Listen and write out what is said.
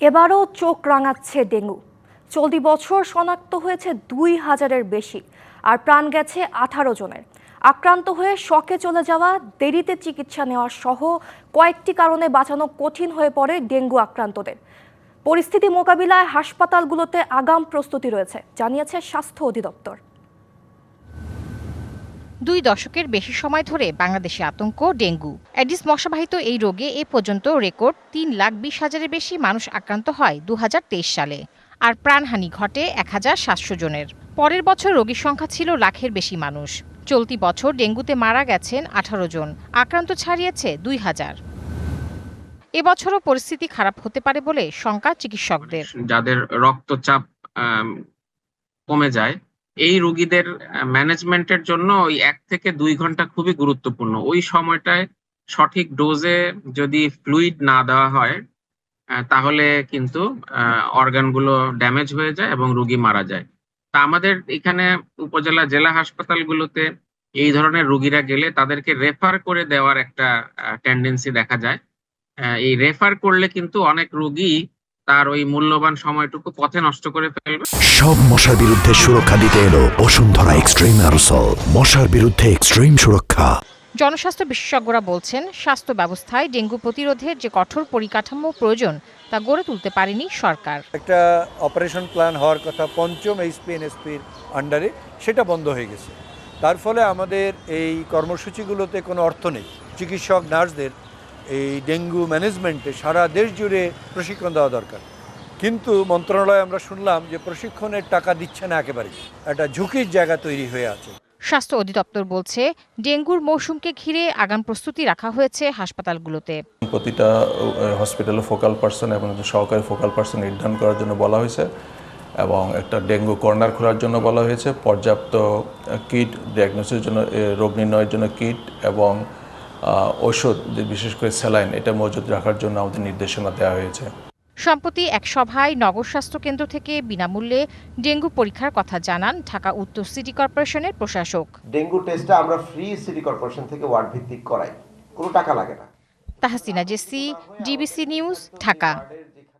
এবারও চোখ রাঙাচ্ছে ডেঙ্গু। চলতি বছর শনাক্ত হয়েছে দুই হাজারের বেশি, আর প্রাণ গেছে আঠারো জনের। আক্রান্ত হয়ে শকে চলে যাওয়া, দেরিতে চিকিৎসা নেওয়া সহ কয়েকটি কারণে বাঁচানো কঠিন হয়ে পড়ে ডেঙ্গু আক্রান্তদের। পরিস্থিতি মোকাবিলায় হাসপাতালগুলোতে আগাম প্রস্তুতি রয়েছে, জানিয়েছে স্বাস্থ্য অধিদপ্তর। দুই দশকের বেশি সময় ধরে বাংলাদেশে আতঙ্ক, ডেঙ্গু। অ্যাডিস মশাবাহিত এই রোগে এ পর্যন্ত রেকর্ড তিন লাখ বিশ হাজারের বেশি মানুষ আক্রান্ত হয় দুহাজার তেইশ সালে। আর প্রাণহানি ঘটে এক হাজার সাতশো জনের। পরের বছর রোগীর সংখ্যা ছিল লাখের বেশি মানুষ। চলতি বছর ডেঙ্গুতে মারা গেছেন আঠারো জন, আক্রান্ত ছাড়িয়েছে দুই হাজার। এবছরও পরিস্থিতি খারাপ হতে পারে বলে শঙ্কা চিকিৎসকদের। যাদের রক্তচাপ কমে যায় এই রোগীদের ম্যানেজমেন্টের জন্য ওই এক থেকে দুই ঘণ্টা খুবই গুরুত্বপূর্ণ। ওই সময়টায় সঠিক ডোজে যদি ফ্লুইড না দেওয়া হয় তাহলে কিন্তু অর্গানগুলো ড্যামেজ হয়ে যায় এবং রুগী মারা যায়। তা আমাদের এখানে উপজেলা জেলা হাসপাতালগুলোতে এই ধরনের রুগীরা গেলে তাদেরকে রেফার করে দেওয়ার একটা টেন্ডেন্সি দেখা যায়। এই রেফার করলে কিন্তু অনেক রোগী তার ওই মূল্যবান সময়টুকু পথে নষ্ট করে ফেলবে। সব মশার বিরুদ্ধে সুরক্ষা দিতে এলো বসুন্ধরা এক্সট্রিম অ্যারোসল। মশার বিরুদ্ধে এক্সট্রিম সুরক্ষা। জনস্বাস্থ্য বিশেষজ্ঞরা বলছেন স্বাস্থ্য ব্যবস্থায় ডেঙ্গু প্রতিরোধের যে কঠোর পরিকাঠামো প্রয়োজন তা গড়ে তুলতে পারেনি সরকার। একটা অপারেশন প্ল্যান হওয়ার কথা পঞ্চম এইচপি এনএসপির আন্ডারে সেটা বন্ধ হয়ে গেছে। তার ফলে আমাদের এই কর্মসূচিগুলোতে কোনো অর্থ নেই। চিকিৎসক নার্সদের এই ডেঙ্গু ম্যানেজমেন্টে সারা দেশ জুড়ে প্রশিক্ষণ দেওয়া দরকার। কিন্তু মন্ত্রণালয়ে আমরা শুনলাম যে প্রশিক্ষণের টাকা দিচ্ছে না একেবারে। একটা ঝুঁকির জায়গা তৈরি হয়ে আছে। স্বাস্থ্য অধিদপ্তর বলছে ডেঙ্গুর মৌসুমকে ঘিরে আগাম প্রস্তুতি রাখা হয়েছে হাসপাতালগুলোতে। প্রতিটা হসপিটালে ফোকাল পার্সন এবং সহকারী ফোকাল পার্সন নির্ধারণ করার জন্য বলা হয়েছে এবং একটা ডেঙ্গু কর্নার খোলার জন্য বলা হয়েছে। পর্যাপ্ত কিট ডায়াগনোসিসের জন্য রোগ নির্ণয়ের জন্য কিট এবং যে বিশেষ করে স্যালাইন এটা মজুদ রাখার জন্য আমাদের নির্দেশনা দেওয়া হয়েছে। সম্প্রতি এক সভায় নগর স্বাস্থ্য কেন্দ্র থেকে বিনামূল্যে ডেঙ্গু পরীক্ষার কথা জানান ঢাকা উত্তর সিটি কর্পোরেশনের প্রশাসক। ডেঙ্গু টেস্টটা আমরা ফ্রি সিটি কর্পোরেশন থেকে ওয়ার্ড ভিত্তিক করাই। কোনো টাকা লাগে না। তাহসিনা জেসি ডিবিসি নিউজ ঢাকা।